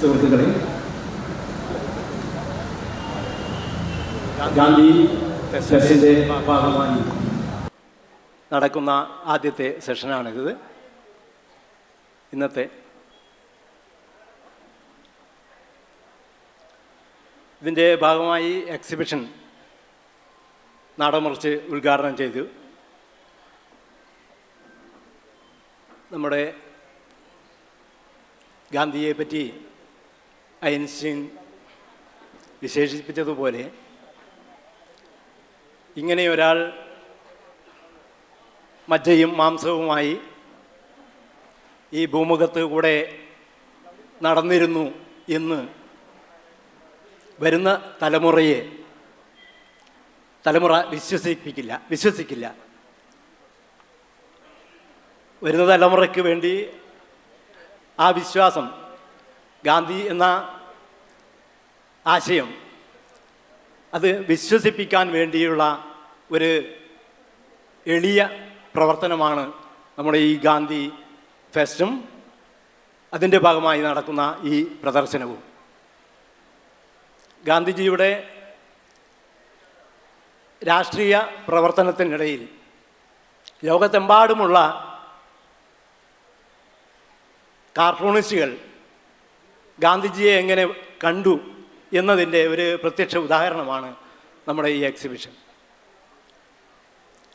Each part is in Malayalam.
സുഹൃത്തുക്കളെ ഗാന്ധി സെഷന്റെ ഭാഗമായി നടക്കുന്ന ആദ്യത്തെ സെഷനാണിത്. ഇന്നത്തെ ഇതിന്റെ ഭാഗമായി എക്സിബിഷൻ നാടമുറിച്ച് ഉദ്ഘാടനം ചെയ്തു. നമ്മുടെ ഗാന്ധിയെ പറ്റി ഐൻസ്റ്റീൻ വിശേഷിപ്പിച്ചതുപോലെ ഇങ്ങനെ ഒരാൾ മജ്ജയും മാംസവുമായി ഈ ഭൂമുഖത്ത് കൂടെ നടന്നിരുന്നു എന്ന് വരുന്ന തലമുറയെ തലമുറ വിശ്വസിപ്പിക്കില്ല വിശ്വസിക്കില്ല. വരുന്ന തലമുറയ്ക്ക് വേണ്ടി ആ വിശ്വാസം ഗാന്ധി എന്ന ആശയം അത് വിശ്വസിപ്പിക്കാൻ വേണ്ടിയുള്ള ഒരു എളിയ പ്രവർത്തനമാണ് നമ്മുടെ ഈ ഗാന്ധി ഫെസ്റ്റും അതിന്റെ ഭാഗമായി നടക്കുന്ന ഈ പ്രദർശനവും. ഗാന്ധിജിയുടെ രാഷ്ട്രീയ പ്രവർത്തനത്തിനിടയിൽ ലോകത്തെമ്പാടുമുള്ള കാർട്ടൂണിസ്റ്റുകൾ ഗാന്ധിജിയെ എങ്ങനെ കണ്ടു എന്നതിന്റെ ഒരു പ്രത്യക്ഷ ഉദാഹരണമാണ് നമ്മുടെ ഈ എക്സിബിഷൻ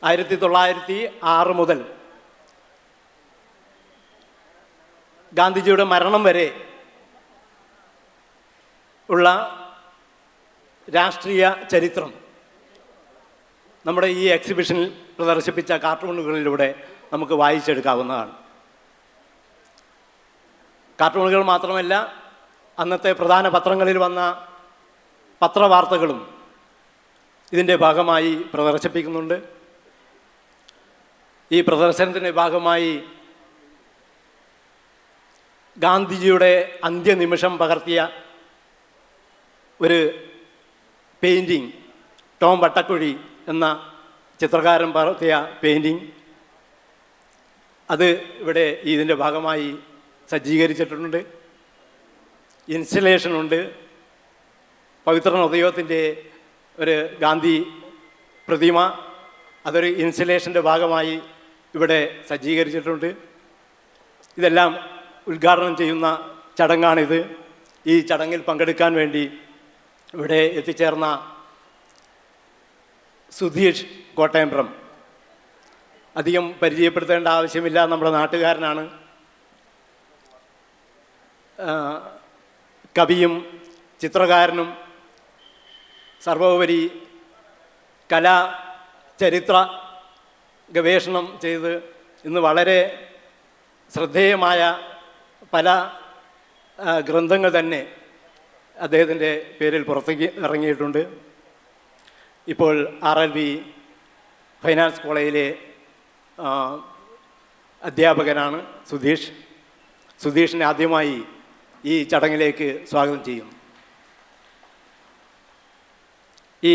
ആയിരത്തി തൊള്ളായിരത്തി ആറ് മുതൽ ഗാന്ധിജിയുടെ മരണം വരെ ഉള്ള രാഷ്ട്രീയ ചരിത്രം നമ്മുടെ ഈ എക്സിബിഷനിൽ പ്രദർശിപ്പിച്ച കാർട്ടൂണുകളിലൂടെ നമുക്ക് വായിച്ചെടുക്കാവുന്നതാണ്. കാർട്ടൂണുകൾ മാത്രമല്ല അന്നത്തെ പ്രധാന പത്രങ്ങളിൽ വന്ന പത്രവാർത്തകളും ഇതിന്റെ ഭാഗമായി പ്രദർശിപ്പിക്കുന്നുണ്ട്. ഈ പ്രദർശനത്തിന്റെ ഭാഗമായി ഗാന്ധിജിയുടെ അന്ത്യനിമിഷം പകർത്തിയ ഒരു പെയിന്റിങ് ടോം വട്ടക്കുഴി എന്ന ചിത്രകാരൻ പകർത്തിയ പെയിന്റിങ് അത് ഇവിടെ ഇതിന്റെ ഭാഗമായി സജ്ജീകരിച്ചിട്ടുണ്ട്. ഇൻസ്റ്റലേഷനുണ്ട് പവിത്ര ഹൃദയത്തിന്റെ ഒരു ഗാന്ധി പ്രതിമ അതൊരു ഇൻസ്റ്റലേഷന്റെ ഭാഗമായി ഇവിടെ സജ്ജീകരിച്ചിട്ടുണ്ട്. ഇതെല്ലാം ഉദ്ഘാടനം ചെയ്യുന്ന ചടങ്ങാണിത്. ഈ ചടങ്ങിൽ പങ്കെടുക്കാൻ വേണ്ടി ഇവിടെ എത്തിച്ചേർന്ന സുധീഷ് കോട്ടയംപുറം അധികം പരിചയപ്പെടുത്തേണ്ട ആവശ്യമില്ല. നമ്മുടെ നാട്ടുകാരനാണ്. കവിയും ചിത്രകാരനും സർവോപരി കലാ ചരിത്ര ഗവേഷണം ചെയ്ത് ഇന്ന് വളരെ ശ്രദ്ധേയമായ പല ഗ്രന്ഥങ്ങൾ തന്നെ അദ്ദേഹത്തിന്റെ പേരിൽ പുറത്തേക്ക് ഇറങ്ങിയിട്ടുണ്ട്. ഇപ്പോൾ ആർ എൽ ബി ഫൈനാൻസ് കോളേജിലെ അധ്യാപകനാണ് സുധീഷ്. സുധീഷിനെ ആദ്യമായി ഈ ചടങ്ങിലേക്ക് സ്വാഗതം ചെയ്യും. ഈ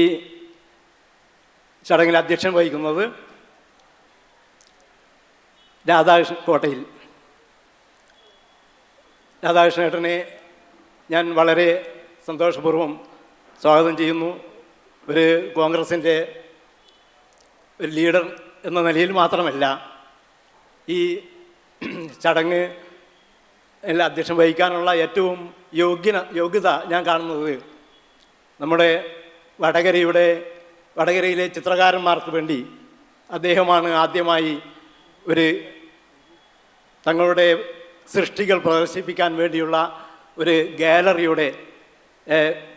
ചടങ്ങിൽ അധ്യക്ഷൻ വഹിക്കുന്നത് രാധാകൃഷ്ണൻ കോട്ടയിൽ. രാധാകൃഷ്ണേട്ടനെ ഞാൻ വളരെ സന്തോഷപൂർവം സ്വാഗതം ചെയ്യുന്നു. ഒരു കോൺഗ്രസിന്റെ ഒരു ലീഡർ എന്ന നിലയിൽ മാത്രമല്ല ഈ ചടങ്ങ് എല്ലാം അധ്യക്ഷം വഹിക്കാനുള്ള ഏറ്റവും യോഗ്യന യോഗ്യത ഞാൻ കാണുന്നത് നമ്മുടെ വടകരയുടെ വടകരയിലെ ചിത്രകാരന്മാർക്ക് വേണ്ടി അദ്ദേഹമാണ് ആദ്യമായി ഒരു തങ്ങളുടെ സൃഷ്ടികൾ പ്രദർശിപ്പിക്കാൻ വേണ്ടിയുള്ള ഒരു ഗാലറിയുടെ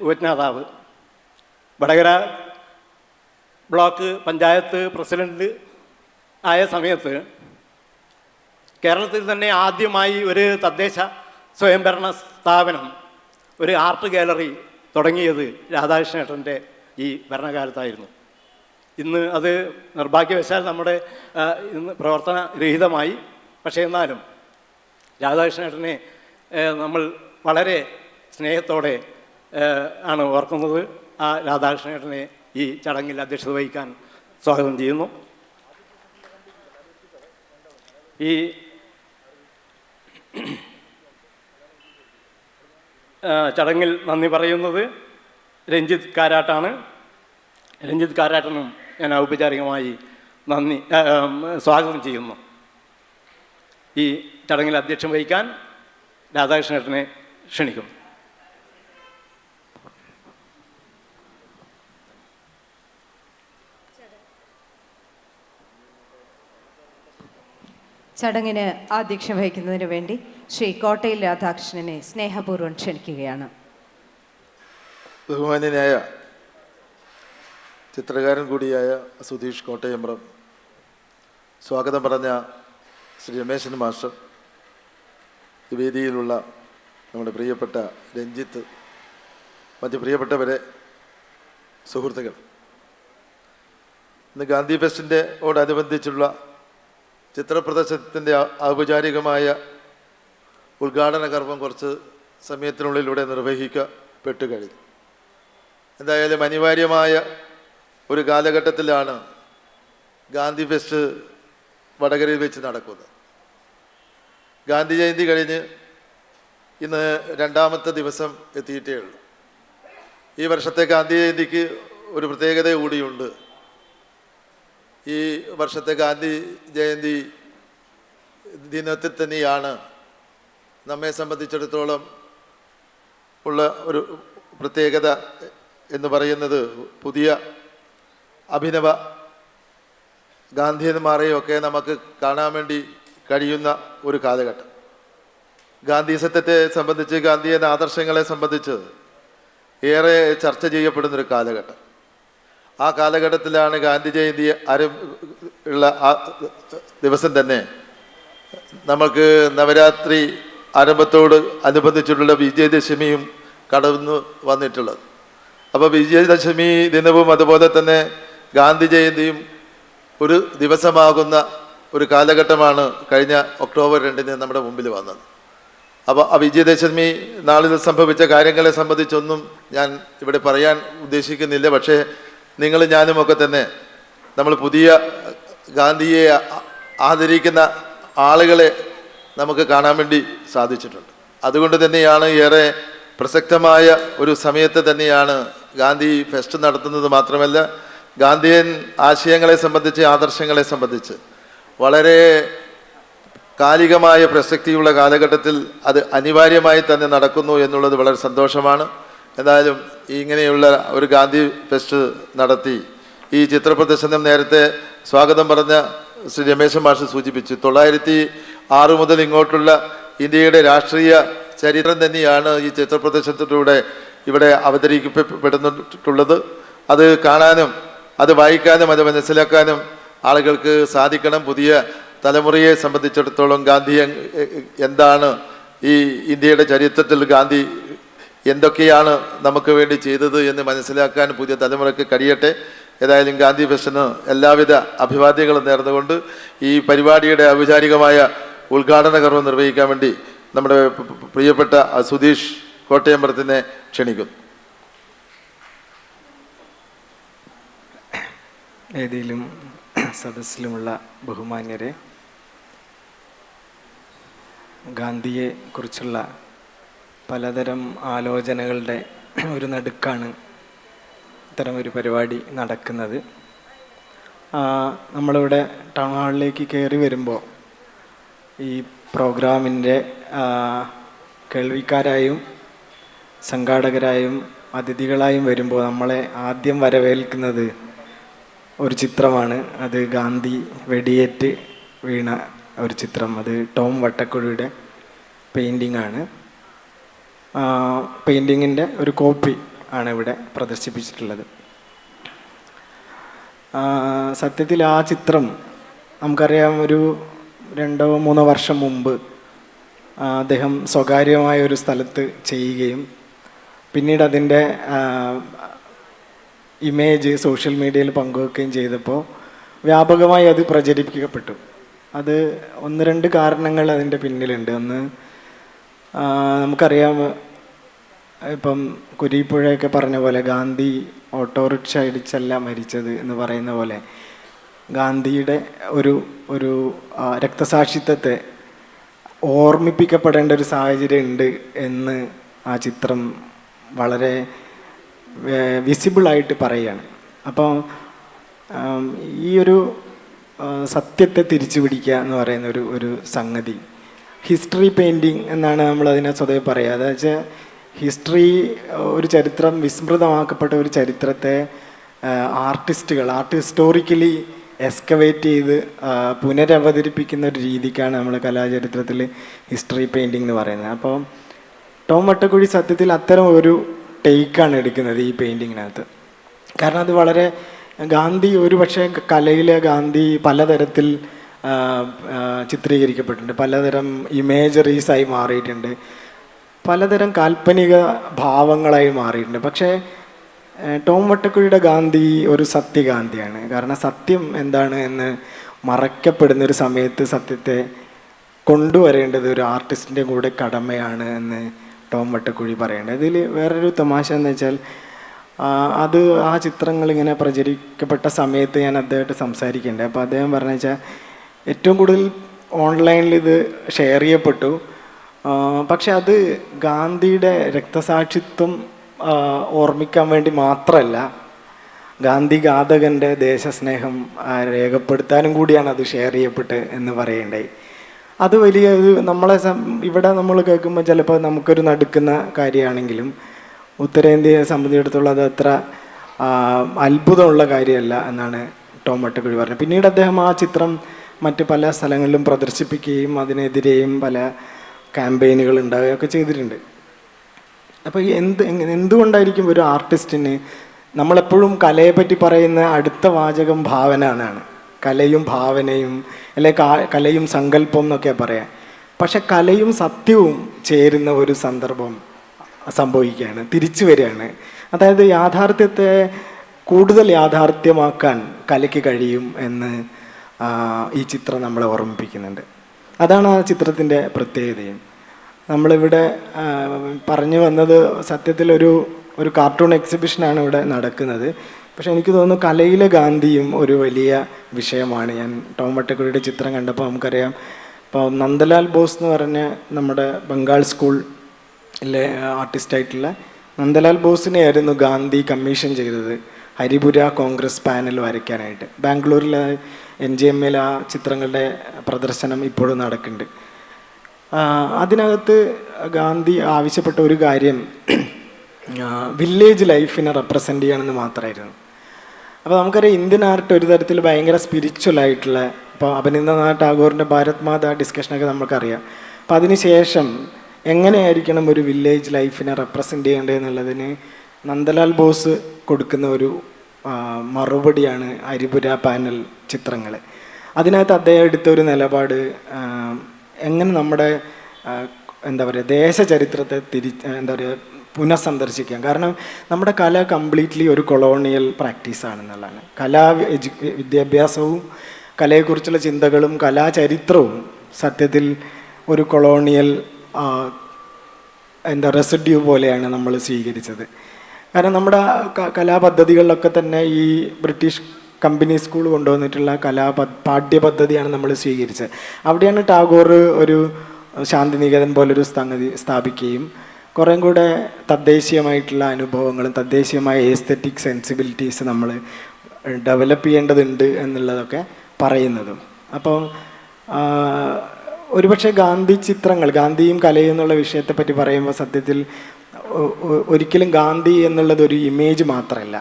ഉപജ്ഞാതാവ്. വടകര ബ്ലോക്ക് പഞ്ചായത്ത് പ്രസിഡന്റ് ആയ സമയത്ത് കേരളത്തിൽ തന്നെ ആദ്യമായി ഒരു തദ്ദേശ സ്വയംഭരണ സ്ഥാപനം ഒരു ആർട്ട് ഗാലറി തുടങ്ങിയത് രാധാകൃഷ്ണേട്ടന്റെ ഈ ഭരണകാലത്തായിരുന്നു. ഇന്ന് അത് നിർഭാഗ്യവശാൽ നമ്മുടെ ഇന്ന് പ്രവർത്തന രഹിതമായി. പക്ഷേ എന്നാലും രാധാകൃഷ്ണേട്ടനെ നമ്മൾ വളരെ സ്നേഹത്തോടെ ആണ് ഓർക്കുന്നത്. ആ രാധാകൃഷ്ണേട്ടനെ ഈ ചടങ്ങിൽ അധ്യക്ഷത വഹിക്കാൻ സ്വാഗതം ചെയ്യുന്നു. ഈ ചടങ്ങിൽ നന്ദി പറയുന്നത് രഞ്ജിത്ത് കാരാട്ടാണ്. രഞ്ജിത്ത് കാരാട്ടനും ഞാൻ ഔപചാരികമായി നന്ദി സ്വാഗതം ചെയ്യുന്നു. ഈ ചടങ്ങിൽ അധ്യക്ഷം വഹിക്കാൻ രാധാകൃഷ്ണേട്ടനെ ക്ഷണിക്കും ചടങ്ങിന് ആധ്യക്ഷം വഹിക്കുന്നതിന് വേണ്ടി ശ്രീ കോട്ടയിൽ രാധാകൃഷ്ണനെ സ്നേഹപൂർവം ക്ഷണിക്കുകയാണ്. ബഹുമാന്യനായ ചിത്രകാരൻ കൂടിയായ സുധീഷ് കോട്ടയമ്പ്രം സ്വാഗതം പറഞ്ഞ ശ്രീ രമേശൻ മാസ്റ്റർ വേദിയിലുള്ള നമ്മുടെ പ്രിയപ്പെട്ട രഞ്ജിത്ത് മറ്റ് പ്രിയപ്പെട്ടവരെ സുഹൃത്തുക്കൾ. ഇന്ന് ഗാന്ധി ഫെസ്റ്റിന്റെ ഓടനുബന്ധിച്ചുള്ള ചിത്രപ്രദർശനത്തിന്റെ ഔപചാരികമായ ഉദ്ഘാടന കർമ്മം കുറച്ച് സമയത്തിനുള്ളിലൂടെ നിർവഹിക്കപ്പെട്ടു കഴിഞ്ഞു. എന്തായാലും അനിവാര്യമായ ഒരു കാലഘട്ടത്തിലാണ് ഗാന്ധി ഫെസ്റ്റ് വടകരയിൽ വെച്ച് നടക്കുന്നത്. ഗാന്ധി ജയന്തി കഴിഞ്ഞ് ഇന്ന് രണ്ടാമത്തെ ദിവസം എത്തിയിട്ടേ ഉള്ളൂ. ഈ വർഷത്തെ ഗാന്ധി ജയന്തിക്ക് ഒരു പ്രത്യേകത കൂടിയുണ്ട്. ഈ വർഷത്തെ ഗാന്ധി ജയന്തി ദിനത്തിൽ തന്നെയാണ് നമ്മെ സംബന്ധിച്ചിടത്തോളം ഉള്ള ഒരു പ്രത്യേകത എന്ന് പറയുന്നത് പുതിയ അഭിനവ ഗാന്ധിയന്മാരെയൊക്കെ നമുക്ക് കാണാൻ വേണ്ടി കഴിയുന്ന ഒരു കാലഘട്ടം. ഗാന്ധി സത്യത്തെ സംബന്ധിച്ച് ഗാന്ധിയൻ ആദർശങ്ങളെ സംബന്ധിച്ച് ഏറെ ചർച്ച ചെയ്യപ്പെടുന്നൊരു കാലഘട്ടം. ആ കാലഘട്ടത്തിലാണ് ഗാന്ധി ജയന്തി ആരം ഉള്ള ആ ദിവസം തന്നെ നമുക്ക് നവരാത്രി ആരംഭത്തോട് അനുബന്ധിച്ചിട്ടുള്ള വിജയദശമിയും കടന്നു വന്നിട്ടുള്ളത്. അപ്പോൾ വിജയദശമി ദിനവും അതുപോലെ തന്നെ ഗാന്ധി ജയന്തിയും ഒരു ദിവസമാകുന്ന ഒരു കാലഘട്ടമാണ് കഴിഞ്ഞ ഒക്ടോബർ രണ്ടിന് നമ്മുടെ മുമ്പിൽ വന്നത്. അപ്പോൾ ആ വിജയദശമി നാളിൽ സംഭവിച്ച കാര്യങ്ങളെ സംബന്ധിച്ചൊന്നും ഞാൻ ഇവിടെ പറയാൻ ഉദ്ദേശിക്കുന്നില്ല. പക്ഷേ നിങ്ങൾ ഞാനുമൊക്കെ തന്നെ നമ്മൾ പുതിയ ഗാന്ധിയെ ആദരിക്കുന്ന ആളുകളെ നമുക്ക് കാണാൻ വേണ്ടി സാധിച്ചിട്ടുണ്ട്. അതുകൊണ്ട് തന്നെയാണ് ഏറെ പ്രസക്തമായ ഒരു സമയത്ത് തന്നെയാണ് ഗാന്ധി ഫെസ്റ്റ് നടത്തുന്നത് മാത്രമല്ല ഗാന്ധിയൻ ആശയങ്ങളെ സംബന്ധിച്ച് ആദർശങ്ങളെ സംബന്ധിച്ച് വളരെ കാലികമായ പ്രസക്തിയുള്ള കാലഘട്ടത്തിൽ അത് അനിവാര്യമായി തന്നെ നടക്കുന്നു എന്നുള്ളത് വളരെ സന്തോഷമാണ്. എന്തായാലും ഇങ്ങനെയുള്ള ഒരു ഗാന്ധി ഫെസ്റ്റ് നടത്തി. ഈ ചിത്രപ്രദർശനം നേരത്തെ സ്വാഗതം പറഞ്ഞ ശ്രീ രമേശൻ മാഷ് സൂചിപ്പിച്ചു. തൊള്ളായിരത്തി ആറ് മുതൽ ഇങ്ങോട്ടുള്ള ഇന്ത്യയുടെ രാഷ്ട്രീയ ചരിത്രം തന്നെയാണ് ഈ ചിത്രപ്രദർശനത്തിലൂടെ ഇവിടെ അവതരിക്കപ്പെടുന്നിട്ടുള്ളത് അത് കാണാനും അത് വായിക്കാനും അത് മനസ്സിലാക്കാനും ആളുകൾക്ക് സാധിക്കണം. പുതിയ തലമുറയെ സംബന്ധിച്ചിടത്തോളം ഗാന്ധി എന്താണ് ഈ ഇന്ത്യയുടെ ചരിത്രത്തിൽ ഗാന്ധി എന്തൊക്കെയാണ് നമുക്ക് വേണ്ടി ചെയ്തത് എന്ന് മനസ്സിലാക്കാൻ പുതിയ തലമുറയ്ക്ക് കഴിയട്ടെ. ഏതായാലും ഗാന്ധി ഫെസ്റ്റിന് എല്ലാവിധ അഭിവാദ്യങ്ങളും നേർന്നുകൊണ്ട് ഈ പരിപാടിയുടെ ഔപചാരികമായ ഉദ്ഘാടന കർമ്മം നിർവഹിക്കാൻ വേണ്ടി നമ്മുടെ പ്രിയപ്പെട്ട സുധീഷ് കോട്ടയമ്പലത്തിനെ ക്ഷണിക്കുന്നു. ഏതെങ്കിലും സദസ്സിലുമുള്ള ബഹുമാന്യരെ ഗാന്ധിയെ കുറിച്ചുള്ള പലതരം ആലോചനകളുടെ ഒരു നടുക്കാണ് ഇത്തരം ഒരു പരിപാടി നടക്കുന്നത്. നമ്മളിവിടെ ടൗൺ ഹാളിലേക്ക് കയറി വരുമ്പോൾ ഈ പ്രോഗ്രാമിന്റെ കേൾവിക്കാരായും സംഘാടകരായും അതിഥികളായും വരുമ്പോൾ നമ്മളെ ആദ്യം വരവേൽക്കുന്നത് ഒരു ചിത്രമാണ്. അത് ഗാന്ധി വെടിയേറ്റ് വീണ ഒരു ചിത്രം. അത് ടോം വട്ടക്കുഴിയുടെ പെയിന്റിംഗ് ആണ്. പെയിന്റിങ്ങിന്റെ ഒരു കോപ്പി ആണ് ഇവിടെ പ്രദർശിപ്പിച്ചിട്ടുള്ളത്. സത്യത്തിൽ ആ ചിത്രം നമുക്കറിയാം ഒരു രണ്ടോ മൂന്നോ വർഷം മുമ്പ് അദ്ദേഹം സ്വകാര്യമായ ഒരു സ്ഥലത്ത് ചെയ്യുകയും പിന്നീട് അതിന്റെ ഇമേജ് സോഷ്യൽ മീഡിയയിൽ പങ്കുവെക്കുകയും ചെയ്തപ്പോൾ വ്യാപകമായി അത് പ്രചരിപ്പിക്കപ്പെട്ടു. അത് ഒന്ന് രണ്ട് കാരണങ്ങൾ അതിന്റെ പിന്നിലുണ്ട്. ഒന്ന് നമുക്കറിയാം ഇപ്പം കുരിപ്പുഴയൊക്കെ പറഞ്ഞ പോലെ ഗാന്ധി ഓട്ടോറിക്ഷ ഇടിച്ചല്ല മരിച്ചത് എന്ന് പറയുന്ന പോലെ ഗാന്ധിയുടെ ഒരു ഒരു രക്തസാക്ഷിത്വത്തെ ഓർമ്മിപ്പിക്കപ്പെടേണ്ട ഒരു സാഹചര്യം ഉണ്ട് എന്ന് ആ ചിത്രം വളരെ വിസിബിളായിട്ട് പറയുകയാണ്. അപ്പോൾ ഈ ഒരു സത്യത്തെ തിരിച്ചു പിടിക്കുക എന്ന് പറയുന്ന ഒരു ഒരു സംഗതി. ഹിസ്റ്ററി പെയിന്റിങ് എന്നാണ് നമ്മൾ അതിനെ സ്വതവേ പറയുക. അതായത് വെച്ചാൽ ഹിസ്റ്ററി ഒരു ചരിത്രം വിസ്മൃതമാക്കപ്പെട്ട ഒരു ചരിത്രത്തെ ആർട്ടിസ്റ്റുകൾ ആർട്ട് ഹിസ്റ്റോറിക്കലി എസ്കവേറ്റ് ചെയ്ത് പുനരവതരിപ്പിക്കുന്ന ഒരു രീതിക്കാണ് നമ്മൾ കലാചരിത്രത്തിൽ ഹിസ്റ്ററി പെയിന്റിംഗ് എന്ന് പറയുന്നത്. അപ്പോൾ ടോം വട്ടക്കുഴി സത്യത്തിൽ അത്തരം ഒരു ടേക്കാണ് എടുക്കുന്നത് ഈ പെയിന്റിങ്ങിനകത്ത് കാരണം അത് വളരെ ഗാന്ധി ഒരു പക്ഷേ കലയിലെ ഗാന്ധി പലതരത്തിൽ ചിത്രീകരിക്കപ്പെട്ടിട്ടുണ്ട്. പലതരം ഇമേജറീസായി മാറിയിട്ടുണ്ട്. പലതരം കാൽപ്പനിക ഭാവങ്ങളായി മാറിയിട്ടുണ്ട്. പക്ഷേ ടോം വട്ടക്കുഴിയുടെ ഗാന്ധി ഒരു സത്യഗാന്ധിയാണ്. കാരണം സത്യം എന്താണ് എന്ന് മറയ്ക്കപ്പെടുന്നൊരു സമയത്ത് സത്യത്തെ കൊണ്ടുവരേണ്ടത് ഒരു ആർട്ടിസ്റ്റിന്റെ കൂടെ കടമയാണ് എന്ന് ടോം വട്ടക്കുഴി പറയേണ്ടത് ഇതിൽ വേറൊരു തമാശ എന്ന് വെച്ചാൽ അത് ആ ചിത്രങ്ങൾ ഇങ്ങനെ പ്രചരിക്കപ്പെട്ട സമയത്ത് ഞാൻ അദ്ദേഹമായിട്ട് സംസാരിക്കേണ്ടത് അപ്പോൾ അദ്ദേഹം പറഞ്ഞു വെച്ചാൽ ഏറ്റവും കൂടുതൽ ഓൺലൈനിൽ ഇത് ഷെയർ ചെയ്യപ്പെട്ടു. പക്ഷെ അത് ഗാന്ധിയുടെ രക്തസാക്ഷിത്വം ഓർമ്മിക്കാൻ വേണ്ടി മാത്രമല്ല ഗാന്ധി ഘാതകന്റെ ദേശസ്നേഹം രേഖപ്പെടുത്താനും കൂടിയാണ് അത് ഷെയർ ചെയ്യപ്പെട്ട് എന്ന് പറയേണ്ടത്. അത് വലിയ നമ്മളെ ഇവിടെ നമ്മൾ കേൾക്കുമ്പോൾ ചിലപ്പോൾ നമുക്കൊരു നടുക്കുന്ന കാര്യമാണെങ്കിലും ഉത്തരേന്ത്യയെ സംബന്ധിച്ചിടത്തോളം അത് അത്ര അത്ഭുതമുള്ള കാര്യമല്ല എന്നാണ് ടോം വട്ടക്കുഴി പറഞ്ഞത്. പിന്നീട് അദ്ദേഹം ആ ചിത്രം മറ്റ് പല സ്ഥലങ്ങളിലും പ്രദർശിപ്പിക്കുകയും അതിനെതിരെയും പല ക്യാമ്പയിനുകൾ ഉണ്ടാവുകയൊക്കെ ചെയ്തിട്ടുണ്ട്. അപ്പോൾ എന്ത് എന്തുകൊണ്ടായിരിക്കും ഒരു ആർട്ടിസ്റ്റിന് നമ്മളെപ്പോഴും കലയെ പറ്റി പറയുന്ന അടുത്ത വാചകം ഭാവന കലയും ഭാവനയും അല്ലെ കലയും സങ്കല്പം എന്നൊക്കെ പറയാം. പക്ഷെ കലയും സത്യവും ചേരുന്ന ഒരു സന്ദർഭം സംഭവിക്കുകയാണ് തിരിച്ചു വരികയാണ്. അതായത് യാഥാർത്ഥ്യത്തെ കൂടുതൽ യാഥാർത്ഥ്യമാക്കാൻ കലയ്ക്ക് കഴിയും എന്ന് ഈ ചിത്രം നമ്മളെ ഓർമ്മിപ്പിക്കുന്നുണ്ട്. അതാണ് ആ ചിത്രത്തിന്റെ പ്രത്യേകതയും. നമ്മളിവിടെ പറഞ്ഞു വന്നത് സത്യത്തിൽ ഒരു ഒരു കാർട്ടൂൺ എക്സിബിഷനാണ് ഇവിടെ നടക്കുന്നത്. പക്ഷെ എനിക്ക് തോന്നുന്നു കലയിലെ ഗാന്ധിയും ഒരു വലിയ വിഷയമാണ്. ഞാൻ ടോം വട്ടക്കുഴിയുടെ ചിത്രം കണ്ടപ്പോൾ നമുക്കറിയാം. ഇപ്പോൾ നന്ദലാൽ ബോസ് എന്ന് പറഞ്ഞ നമ്മുടെ ബംഗാൾ സ്കൂളിലെ ആർട്ടിസ്റ്റായിട്ടുള്ള നന്ദലാൽ ബോസിനെയായിരുന്നു ഗാന്ധി കമ്മീഷൻ ചെയ്തത്. ഹരിപുര കോൺഗ്രസ് പാനൽ വരയ്ക്കാനായിട്ട്. ബാംഗ്ലൂരിൽ എൻ ജി എമ്മിൽ ആ ചിത്രങ്ങളുടെ പ്രദർശനം ഇപ്പോഴും നടക്കുന്നുണ്ട്. അതിനകത്ത് ഗാന്ധി ആവശ്യപ്പെട്ട ഒരു കാര്യം വില്ലേജ് ലൈഫിനെ റെപ്രസെന്റ് ചെയ്യണമെന്ന് മാത്രമായിരുന്നു. അപ്പോൾ നമുക്കറിയാം ഇന്ത്യൻ ആർട്ട് ഒരു തരത്തിൽ ഭയങ്കര സ്പിരിച്വൽ ആയിട്ടുള്ള ഇപ്പോൾ അഭിനന്ദനാഥ് ടാഗോറിന്റെ ഭാരത് മാതാ ഡിസ്കഷനൊക്കെ നമുക്കറിയാം. അപ്പോൾ അതിനുശേഷം എങ്ങനെയായിരിക്കണം ഒരു വില്ലേജ് ലൈഫിനെ റെപ്രസെന്റ് ചെയ്യേണ്ടത് എന്നുള്ളതിന് നന്ദലാൽ ബോസ് കൊടുക്കുന്ന ഒരു മറുപടിയാണ് അരിപുര പാനൽ ചിത്രങ്ങൾ അതിനകത്ത് അദ്ദേഹം എടുത്ത ഒരു നിലപാട് എങ്ങനെ നമ്മുടെ എന്താ പറയുക ദേശചരിത്രത്തെ തിരി എന്താ പറയുക പുനഃസന്ദർശിക്കാം. കാരണം നമ്മുടെ കല കംപ്ലീറ്റ്ലി ഒരു കൊളോണിയൽ പ്രാക്ടീസാണെന്നുള്ളതാണ്. കലാ എജു വിദ്യാഭ്യാസവും കലയെക്കുറിച്ചുള്ള ചിന്തകളും കലാചരിത്രവും സത്യത്തിൽ ഒരു കൊളോണിയൽ എന്താ റെസിഡ്യൂ പോലെയാണ് നമ്മൾ സ്വീകരിച്ചത്. കാരണം നമ്മുടെ കലാപദ്ധതികളിലൊക്കെ തന്നെ ഈ ബ്രിട്ടീഷ് കമ്പനി സ്കൂൾ കൊണ്ടുവന്നിട്ടുള്ള കലാ പാഠ്യപദ്ധതിയാണ് നമ്മൾ സ്വീകരിച്ചത്. അവിടെയാണ് ടാഗോർ ഒരു ശാന്തിനികേതൻ പോലൊരു സംഗതി സ്ഥാപിക്കുകയും കുറേ കൂടെ തദ്ദേശീയമായിട്ടുള്ള അനുഭവങ്ങളും തദ്ദേശീയമായ ഏസ്തെറ്റിക് സെൻസിബിലിറ്റീസ് നമ്മൾ ഡെവലപ്പ് ചെയ്യേണ്ടതുണ്ട് എന്നുള്ളതൊക്കെ പറയുന്നതും. അപ്പോൾ ഒരുപക്ഷെ ഗാന്ധി ചിത്രങ്ങൾ ഗാന്ധിയും കലയും എന്നുള്ള വിഷയത്തെപ്പറ്റി പറയുമ്പോൾ സത്യത്തിൽ ഒരിക്കലും ഗാന്ധി എന്നുള്ളത് ഒരു ഇമേജ് മാത്രമല്ല.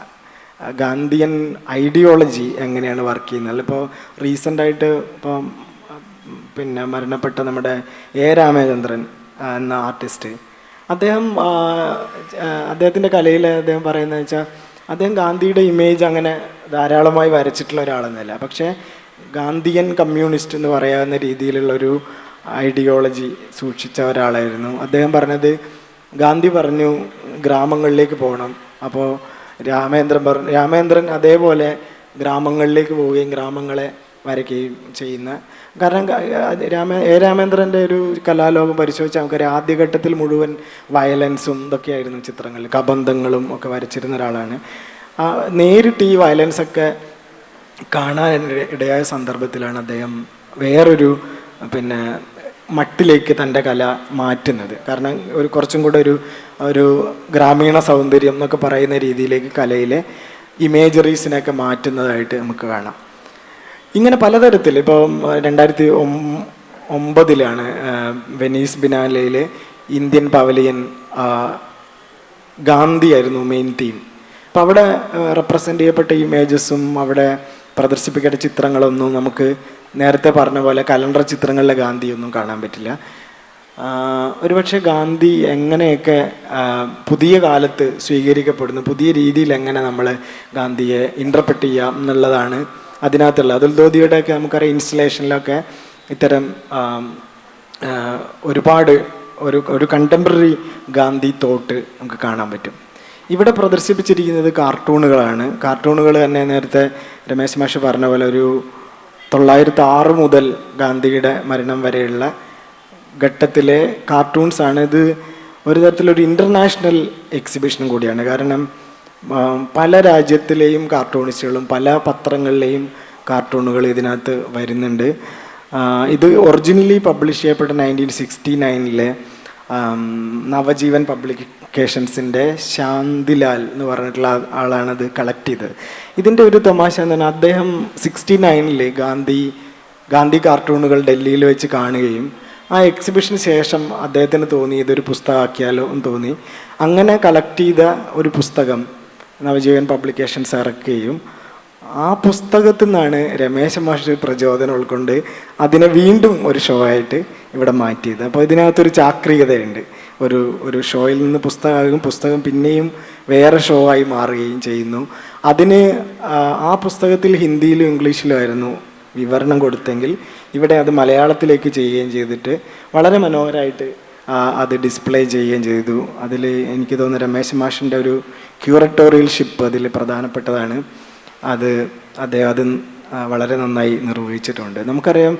ഗാന്ധിയൻ ഐഡിയോളജി എങ്ങനെയാണ് വർക്ക് ചെയ്യുന്നത്? ഇപ്പോൾ റീസെന്റായിട്ട് ഇപ്പം പിന്നെ മരണപ്പെട്ട നമ്മുടെ എ രാമചന്ദ്രൻ എന്ന ആർട്ടിസ്റ്റ് അദ്ദേഹം അദ്ദേഹത്തിന്റെ കലയിൽ അദ്ദേഹം പറയുന്നത് വെച്ചാൽ അദ്ദേഹം ഗാന്ധിയുടെ ഇമേജ് അങ്ങനെ ധാരാളമായി വരച്ചിട്ടുള്ള ഒരാളെന്നല്ല പക്ഷേ ഗാന്ധിയൻ കമ്മ്യൂണിസ്റ്റ് എന്ന് പറയാവുന്ന രീതിയിലുള്ളൊരു ഐഡിയോളജി സൂക്ഷിച്ച ഒരാളായിരുന്നു. അദ്ദേഹം പറഞ്ഞത് ഗാന്ധി പറഞ്ഞു ഗ്രാമങ്ങളിലേക്ക് പോകണം. അപ്പോൾ രാമേന്ദ്രൻ പറഞ്ഞു രാമേന്ദ്രൻ അതേപോലെ ഗ്രാമങ്ങളിലേക്ക് പോവുകയും ഗ്രാമങ്ങളെ വരയ്ക്കുകയും ചെയ്യുന്ന. കാരണം രാമേ എ രാമേന്ദ്രന്റെ ഒരു കലാലോകം പരിശോധിച്ചാൽ നമുക്കറിയാം. ആദ്യഘട്ടത്തിൽ മുഴുവൻ വയലൻസും ഇതൊക്കെയായിരുന്നു ചിത്രങ്ങളിൽ. കബന്ധങ്ങളും ഒക്കെ വരച്ചിരുന്ന ഒരാളാണ്. നേരിട്ട് ഈ വയലൻസൊക്കെ കാണാൻ ഇട- ഇടയായ സന്ദർഭത്തിലാണ് അദ്ദേഹം വേറൊരു പിന്നെ മട്ടിലേക്ക് തന്റെ കല മാറ്റുന്നത്. കാരണം ഒരു കുറച്ചും കൂടെ ഒരു ഒരു ഗ്രാമീണ സൗന്ദര്യം എന്നൊക്കെ പറയുന്ന രീതിയിലേക്ക് കലയിലെ ഇമേജറീസിനെയൊക്കെ മാറ്റുന്നതായിട്ട് നമുക്ക് കാണാം. ഇങ്ങനെ പലതരത്തിൽ ഇപ്പോൾ രണ്ടായിരത്തി ഒമ്പതിലാണ് വെനീസ് ബിനാലയിലെ ഇന്ത്യൻ പവലിയൻ ഗാന്ധി ഗാന്ധിയായിരുന്നു മെയിൻ തീം അപ്പോൾ അവിടെ റെപ്രസെന്റ് ചെയ്യപ്പെട്ട ഇമേജസും അവിടെ പ്രദർശിപ്പിക്കേണ്ട ചിത്രങ്ങളൊന്നും നമുക്ക് നേരത്തെ പറഞ്ഞ പോലെ കലണ്ടർ ചിത്രങ്ങളിലെ ഗാന്ധിയൊന്നും കാണാൻ പറ്റില്ല. ഒരുപക്ഷെ ഗാന്ധി എങ്ങനെയൊക്കെ പുതിയ കാലത്ത് സ്വീകരിക്കപ്പെടുന്നു പുതിയ രീതിയിൽ എങ്ങനെ നമ്മൾ ഗാന്ധിയെ ഇന്റർപ്രറ്റ് ചെയ്യാം എന്നുള്ളതാണ് അതിനകത്തുള്ളത്. അതുൽ ധോതിയുടെയൊക്കെ നമുക്കറിയാം ഇൻസ്റ്റലേഷനിലൊക്കെ ഇത്തരം ഒരുപാട് ഒരു ഒരു കണ്ടംപററി ഗാന്ധി തോട്ട് നമുക്ക് കാണാൻ പറ്റും. ഇവിടെ പ്രദർശിപ്പിച്ചിരിക്കുന്നത് കാർട്ടൂണുകളാണ് കാർട്ടൂണുകൾ തന്നെ നേരത്തെ രമേശ് മാഷ് പറഞ്ഞ പോലെ ഒരു തൊള്ളായിരത്തി ആറ് മുതൽ ഗാന്ധിയുടെ മരണം വരെയുള്ള ഘട്ടത്തിലെ കാർട്ടൂൺസ് ആണ്. ഇത് ഒരു തരത്തിലൊരു ഇന്റർനാഷണൽ എക്സിബിഷനും കൂടിയാണ്. കാരണം പല രാജ്യത്തിലെയും കാർട്ടൂണിസ്റ്റുകളും പല പത്രങ്ങളിലെയും കാർട്ടൂണുകൾ ഇതിനകത്ത് വരുന്നുണ്ട്. ഇത് ഒറിജിനലി പബ്ലിഷ് ചെയ്യപ്പെട്ട നയന്റീൻ സിക്സ്റ്റി നയനിലെ നവജീവൻ പബ്ലിക്കേഷൻസിന്റെ ശാന്തിലാൽ എന്ന് പറഞ്ഞിട്ടുള്ള ആളാണത് കളക്ട് ചെയ്തത്. ഇതിന്റെ ഒരു തമാശ എന്ന് പറഞ്ഞാൽ അദ്ദേഹം സിക്സ്റ്റി നയനിൽ ഗാന്ധി ഗാന്ധി കാർട്ടൂണുകൾ ഡൽഹിയിൽ വെച്ച് കാണുകയും ആ എക്സിബിഷന് ശേഷം അദ്ദേഹത്തിന് തോന്നി ഇതൊരു പുസ്തകമാക്കിയാലോ എന്ന് തോന്നി. അങ്ങനെ കളക്ട് ചെയ്ത ഒരു പുസ്തകം നവജീവൻ പബ്ലിക്കേഷൻസ് ഇറക്കുകയും ആ പുസ്തകത്തിൽ നിന്നാണ് രമേശ മാഷ് പ്രചോദനം ഉൾക്കൊണ്ട് അതിനെ വീണ്ടും ഒരു ഷോ ആയിട്ട് ഇവിടെ മാറ്റിയത്. അപ്പോൾ ഇതിനകത്തൊരു ചാക്രികതയുണ്ട്. ഒരു ഒരു ഷോയിൽ നിന്ന് പുസ്തകമാകും പുസ്തകം പിന്നെയും വേറെ ഷോ ആയി മാറുകയും ചെയ്യുന്നു. അതിന് ആ, പുസ്തകത്തിൽ ഹിന്ദിയിലും ഇംഗ്ലീഷിലും ആയിരുന്നു വിവരണം കൊടുത്തെങ്കിൽ ഇവിടെ അത് മലയാളത്തിലേക്ക് ചെയ്യുകയും ചെയ്തിട്ട് വളരെ മനോഹരമായിട്ട് അത് ഡിസ്പ്ലേ ചെയ്യുകയും ചെയ്തു. അതിൽ എനിക്ക് തോന്നുന്നു രമേശ് മാഷിന്റെ ഒരു ക്യൂറട്ടോറിയൽ ഷിപ്പ് അതിൽ പ്രധാനപ്പെട്ടതാണ്. അത് അദ്ദേഹം അത് വളരെ നന്നായി നിർവഹിച്ചിട്ടുണ്ട്. നമുക്കറിയാം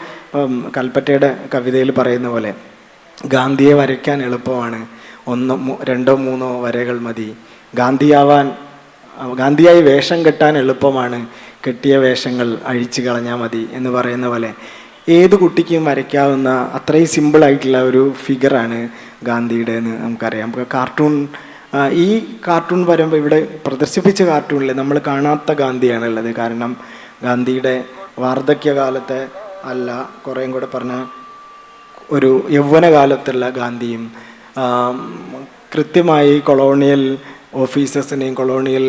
കൽപ്പറ്റയുടെ കവിതയിൽ പറയുന്ന പോലെ ഗാന്ധിയെ വരയ്ക്കാൻ എളുപ്പമാണ്. ഒന്നോ രണ്ടോ മൂന്നോ വരകൾ മതി. ഗാന്ധിയാവാൻ ഗാന്ധിയായി വേഷം കെട്ടാൻ എളുപ്പമാണ്. കെട്ടിയ വേഷങ്ങൾ അഴിച്ചു കളഞ്ഞാൽ മതി എന്ന് പറയുന്ന പോലെ. ഏത് കുട്ടിക്കും വരയ്ക്കാവുന്ന അത്രയും സിമ്പിളായിട്ടുള്ള ഒരു ഫിഗറാണ് ഗാന്ധിയുടെ എന്ന് നമുക്കറിയാം. നമുക്ക് കാർട്ടൂൺ ഈ കാർട്ടൂൺ വരുമ്പോൾ ഇവിടെ പ്രദർശിപ്പിച്ച കാർട്ടൂണിൽ നമ്മൾ കാണാത്ത ഗാന്ധിയാണുള്ളത് കാരണം ഗാന്ധിയുടെ വാർദ്ധക്യകാലത്തെ അല്ല കുറേയും കൂടെ പറഞ്ഞ ഒരു യൗവനകാലത്തുള്ള ഗാന്ധിയും കൃത്യമായി കൊളോണിയൽ ഓഫീസേഴ്സിനെയും കൊളോണിയൽ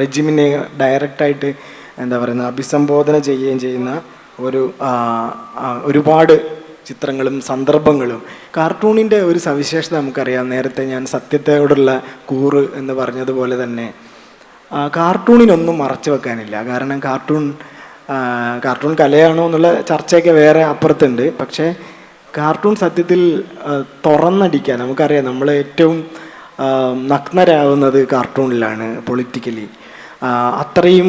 റെജിമിനെ ഡയറക്റ്റായിട്ട് എന്താ പറയുന്നത് അഭിസംബോധന ചെയ്യുകയും ചെയ്യുന്ന ഒരു ഒരുപാട് ചിത്രങ്ങളും സന്ദർഭങ്ങളും. കാർട്ടൂണിന്റെ ഒരു സവിശേഷത നമുക്കറിയാം. നേരത്തെ ഞാൻ സത്യത്തോടുള്ള കൂറ് എന്ന് പറഞ്ഞതുപോലെ തന്നെ കാർട്ടൂണിനൊന്നും മറച്ചു വെക്കാനില്ല. കാരണം കാർട്ടൂൺ കാർട്ടൂൺ കലയാണോ എന്നുള്ള ചർച്ചയൊക്കെ വേറെ അപ്പുറത്തുണ്ട്. പക്ഷേ കാർട്ടൂൺ സത്യത്തിൽ തുറന്നടിക്കാൻ നമുക്കറിയാം നമ്മൾ ഏറ്റവും നഗ്നരാകുന്നത് കാർട്ടൂണിലാണ് പൊളിറ്റിക്കലി അത്രയും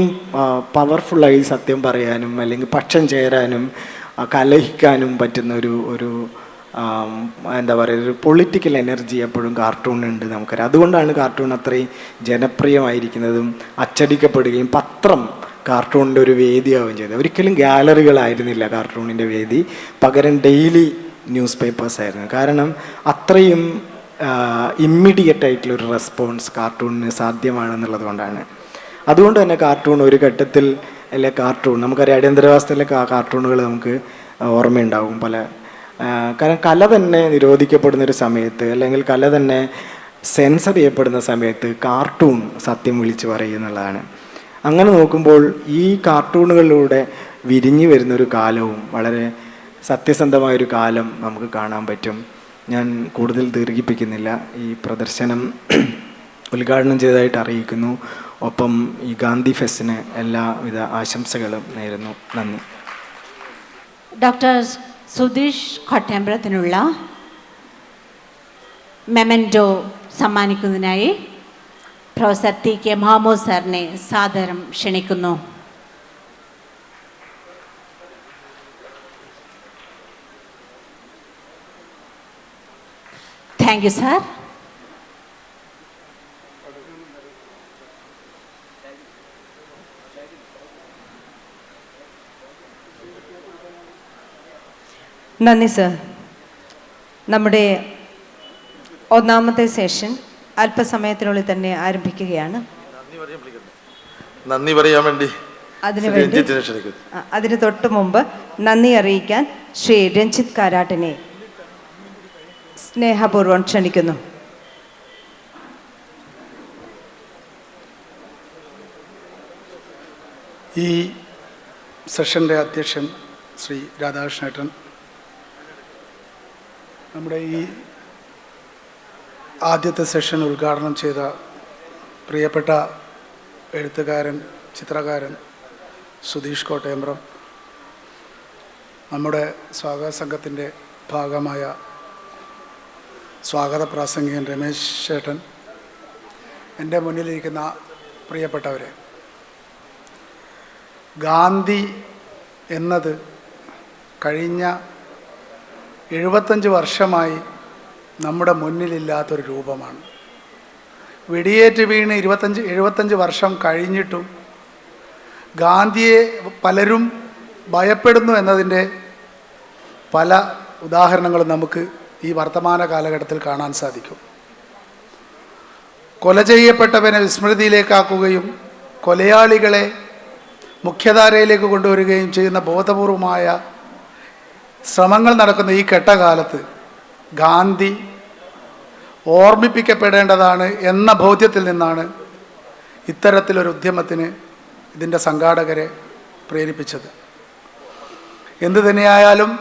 പവർഫുള്ളായി സത്യം പറയാനും അല്ലെങ്കിൽ പക്ഷം ചേരാനും കലഹിക്കാനും പറ്റുന്ന ഒരു ഒരു എന്താ പറയുക ഒരു പൊളിറ്റിക്കൽ എനർജി എപ്പോഴും കാർട്ടൂണുണ്ട് നമുക്കറിയാം. അതുകൊണ്ടാണ് കാർട്ടൂൺ അത്രയും ജനപ്രിയമായിരിക്കുന്നതും അച്ചടിക്കപ്പെടുകയും പത്രം കാർട്ടൂണിന്റെ ഒരു വേദിയാവുകയും ചെയ്തത് ഒരിക്കലും ഗാലറികളായിരുന്നില്ല കാർട്ടൂണിന്റെ വേദി. പകരം ഡെയിലി ന്യൂസ് പേപ്പേഴ്സ് ആയിരുന്നു. കാരണം അത്രയും ഇമ്മീഡിയറ്റ് ആയിട്ടുള്ളൊരു റെസ്പോൺസ് കാർട്ടൂണിന് സാധ്യമാണെന്നുള്ളത് കൊണ്ടാണ്. അതുകൊണ്ട് തന്നെ കാർട്ടൂൺ ഒരു ഘട്ടത്തിൽ അല്ലെ കാർട്ടൂൺ നമുക്കറിയാം അടിയന്തരാവസ്ഥയിലെ കാർട്ടൂണുകൾ നമുക്ക് ഓർമ്മയുണ്ടാകും പല കാരണം കല തന്നെ നിരോധിക്കപ്പെടുന്ന ഒരു സമയത്ത് അല്ലെങ്കിൽ കല തന്നെ സെൻസർ ചെയ്യപ്പെടുന്ന സമയത്ത് കാർട്ടൂൺ സത്യം വിളിച്ചു പറയുന്നുള്ളതാണ് അങ്ങനെ നോക്കുമ്പോൾ ഈ കാർട്ടൂണുകളിലൂടെ വിരിഞ്ഞു വരുന്നൊരു കാലവും വളരെ സത്യസന്ധമായൊരു കാലം നമുക്ക് കാണാൻ പറ്റും. ഞാൻ കൂടുതൽ ദീർഘിപ്പിക്കുന്നില്ല. ഈ പ്രദർശനം ഉദ്ഘാടനം ചെയ്തതായിട്ട് അറിയിക്കുന്നു. ഒപ്പം ഈ ഗാന്ധി ഫെസ്റ്റിന് എല്ലാവിധ ആശംസകളും നേരുന്നു. നന്ദി. ഡോക്ടർ സുധീഷ് കൊട്ടേമ്പ്രത്തിനുള്ള മെമന്റോ സമ്മാനിക്കുന്നതിനായി പ്രൊഫസർ ടി കെ മാമോ സാറിനെ സാദരം ക്ഷണിക്കുന്നു. താങ്ക് യു സാർ നന്ദി സർ നമ്മുടെ ഒന്നാമത്തെ സെഷൻ അല്പസമയത്തിനുള്ളിൽ തന്നെ ആരംഭിക്കുകയാണ്. നന്ദി പറയാൻ വേണ്ടി അതിനുവേണ്ടി അതിന് തൊട്ട് മുമ്പ് നന്ദി അറിയിക്കാൻ ശ്രീ രഞ്ജിത്ത് കാരാട്ടിനെ സ്നേഹപൂർവം ക്ഷണിക്കുന്നു. ഈ സെഷന്റെ അധ്യക്ഷൻ ശ്രീ രാധാകൃഷ്ണേട്ടൻ നമ്മുടെ ഈ ആദ്യത്തെ സെഷൻ ഉദ്ഘാടനം ചെയ്ത പ്രിയപ്പെട്ട എഴുത്തുകാരൻ ചിത്രകാരൻ സുധീഷ് കോട്ടയമ്പ്രം. നമ്മുടെ സ്വാഗത സംഘത്തിന്റെ ഭാഗമായ സ്വാഗത പ്രാസംഗികൻ രമേശ് ചേട്ടൻ എന്റെ മുന്നിലിരിക്കുന്ന പ്രിയപ്പെട്ടവരെ ഗാന്ധി എന്നത് കഴിഞ്ഞ എഴുപത്തഞ്ച് വർഷമായി നമ്മുടെ മുന്നിലില്ലാത്തൊരു രൂപമാണ്. വെടിയേറ്റ് വീണ് ഇരുപത്തഞ്ച് എഴുപത്തഞ്ച് വർഷം കഴിഞ്ഞിട്ടും ഗാന്ധിയെ പലരും ഭയപ്പെടുന്നു എന്നതിന്റെ പല ഉദാഹരണങ്ങളും നമുക്ക് ഈ വർത്തമാന കാലഘട്ടത്തിൽ കാണാൻ സാധിക്കും. കൊല ചെയ്യപ്പെട്ടവനെ വിസ്മൃതിയിലേക്കാക്കുകയും കൊലയാളികളെ മുഖ്യധാരയിലേക്ക് കൊണ്ടുവരികയും ചെയ്യുന്ന ബോധപൂർവമായ ശ്രമങ്ങൾ നടക്കുന്ന ഈ കെട്ടകാലത്ത് ഗാന്ധി ഓർമ്മിപ്പിക്കപ്പെടേണ്ടതാണ് എന്ന ബോധ്യത്തിൽ നിന്നാണ് ഇത്തരത്തിലൊരു ഉദ്യമത്തിന് ഇതിന്റെ സംഘാടകരെ പ്രേരിപ്പിച്ചത്. എന്തു തന്നെയായാലും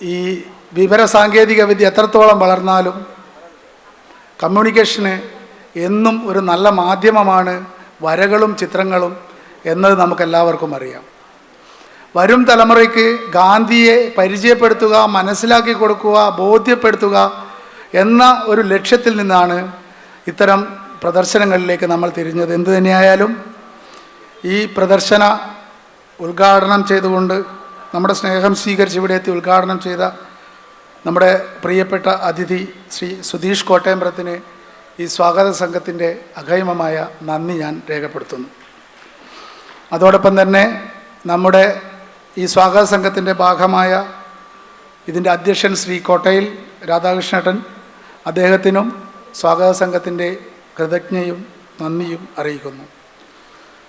ഈ വിവര സാങ്കേതിക വിദ്യ എത്രത്തോളം വളർന്നാലും കമ്മ്യൂണിക്കേഷന് എന്നും ഒരു നല്ല മാധ്യമമാണ് വരകളും ചിത്രങ്ങളും എന്നത് നമുക്കെല്ലാവർക്കും അറിയാം. വരും തലമുറയ്ക്ക് ഗാന്ധിയെ പരിചയപ്പെടുത്തുക മനസ്സിലാക്കി കൊടുക്കുക ബോധ്യപ്പെടുത്തുക എന്ന ഒരു ലക്ഷ്യത്തിൽ നിന്നാണ് ഇത്തരം പ്രദർശനങ്ങളിലേക്ക് നമ്മൾ തിരിഞ്ഞത്. എന്തു തന്നെയായാലും ഈ പ്രദർശന ഉദ്ഘാടനം ചെയ്തുകൊണ്ട് നമ്മുടെ സ്നേഹം സ്വീകരിച്ച് ഇവിടെ എത്തി ഉദ്ഘാടനം ചെയ്ത നമ്മുടെ പ്രിയപ്പെട്ട അതിഥി ശ്രീ സുധീഷ് കോട്ടയമ്പ്രത്തിന് ഈ സ്വാഗത സംഘത്തിന്റെ അഗൈമമായ നന്ദി ഞാൻ രേഖപ്പെടുത്തുന്നു. അതോടൊപ്പം തന്നെ നമ്മുടെ ഈ സ്വാഗത സംഘത്തിന്റെ ഭാഗമായ ഇതിന്റെ അധ്യക്ഷൻ ശ്രീ കോട്ടയിൽ രാധാകൃഷ്ണേട്ടൻ അദ്ദേഹത്തിനും സ്വാഗത സംഘത്തിന്റെ കൃതജ്ഞയും നന്ദിയും അറിയിക്കുന്നു.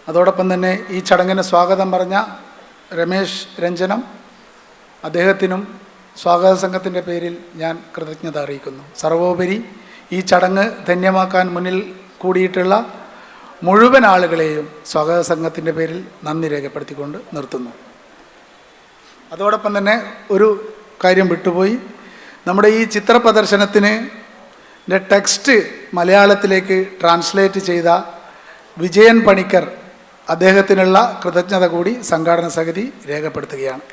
അതോടൊപ്പം തന്നെ ഈ ചടങ്ങിന് സ്വാഗതം പറഞ്ഞ രമേശ് രഞ്ജനം അദ്ദേഹത്തിനും സ്വാഗത സംഘത്തിന്റെ പേരിൽ ഞാൻ കൃതജ്ഞത അറിയിക്കുന്നു. സർവോപരി ഈ ചടങ്ങ് ധന്യമാക്കാൻ മുന്നിൽ കൂടിയിട്ടുള്ള മുഴുവൻ ആളുകളെയും സ്വാഗത സംഘത്തിന്റെ പേരിൽ നന്ദി രേഖപ്പെടുത്തിക്കൊണ്ട് നിർത്തുന്നു. അതോടൊപ്പം തന്നെ ഒരു കാര്യം വിട്ടുപോയി. നമ്മുടെ ഈ ചിത്ര പ്രദർശനത്തിന് ടെക്സ്റ്റ് മലയാളത്തിലേക്ക് ട്രാൻസ്ലേറ്റ് ചെയ്ത വിജയൻ പണിക്കർ അദ്ദേഹത്തിനുള്ള കൃതജ്ഞത കൂടി സംഘാടന സമിതി രേഖപ്പെടുത്തുകയാണ്.